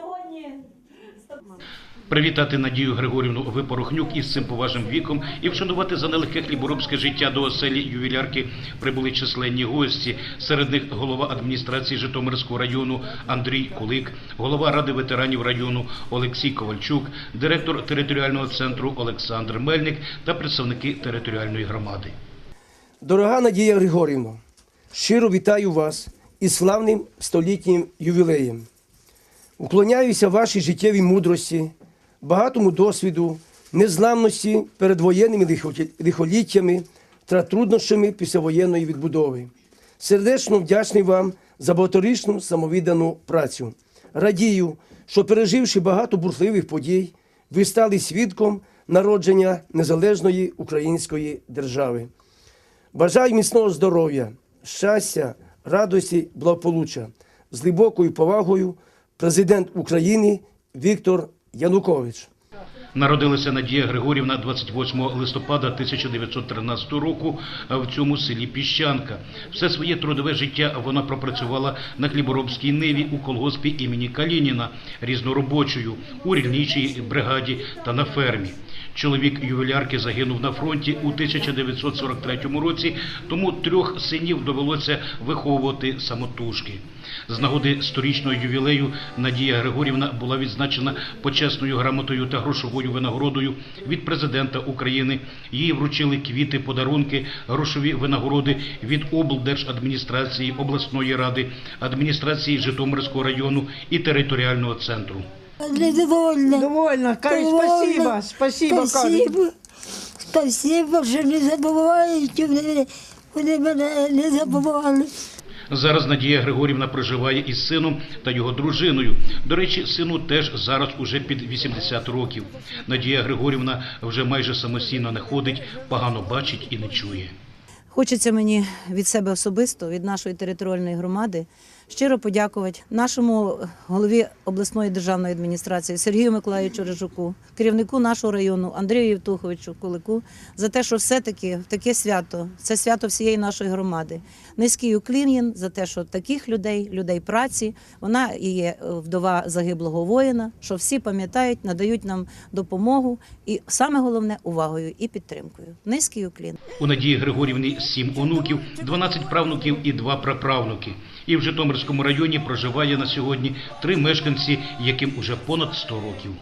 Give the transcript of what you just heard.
сьогодні Привітати Надію Григорівну Випорохнюк із цим поважним віком і вшанувати за нелегке хліборобське життя до оселі ювілярки прибули численні гості. Серед них голова адміністрації Житомирського району Андрій Кулик, голова ради ветеранів району Олексій Ковальчук, директор територіального центру Олександр Мельник та представники територіальної громади. Дорога Надія Григорівна, щиро вітаю вас із славним столітнім ювілеєм. Уклоняюся вашій життєвій мудрості, багатому досвіду, незламності перед воєнними лихоліттями та труднощами післявоєнної відбудови. Сердечно вдячний вам за багаторічну самовіддану працю. Радію, що переживши багато бурхливих подій, ви стали свідком народження незалежної української держави. Бажаю міцного здоров'я, щастя, радості, благополуччя. З глибокою повагою президент України Віктор Янукович. Народилася Надія Григорівна 28 листопада 1913 року в цьому селі Піщанка. Все своє трудове життя вона пропрацювала на хліборобській ниві у колгоспі імені Калініна різноробочою у рільничій бригаді та на фермі. Чоловік ювілярки загинув на фронті у 1943 році, тому трьох синів довелося виховувати самотужки. З нагоди сторічного ювілею Надія Григорівна була відзначена почесною грамотою та грошовою винагородою від президента України. Їй вручили квіти, подарунки, грошові винагороди від облдержадміністрації, обласної ради, адміністрації Житомирського району і територіального центру. Недовольна. Довольно. Кажуть, Довольна. спасибо, спасибо, кажуть. Спасибо. Спасибо, що не забувають. Вони, вони мене не забували. Зараз Надія Григорівна проживає із сином та його дружиною. До речі, сину теж зараз уже під 80 років. Надія Григорівна вже майже самостійно не ходить, погано бачить і не чує. Хочеться мені від себе особисто, від нашої територіальної громади, щиро подякувати нашому голові обласної державної адміністрації Сергію Миколаївичу Рижуку, керівнику нашого району Андрію Євтуховичу Кулику за те, що все-таки таке свято, це свято всієї нашої громади. Низький уклін за те, що таких людей, людей праці, вона і є е, вдова загиблого воїна, що всі пам'ятають, надають нам допомогу і саме головне увагою і підтримкою. Низький уклін. У Надії Григорівні сім онуків, 12 правнуків і два праправнуки. І в Житомирському районі проживає на сьогодні три мешканці, яким уже понад 100 років.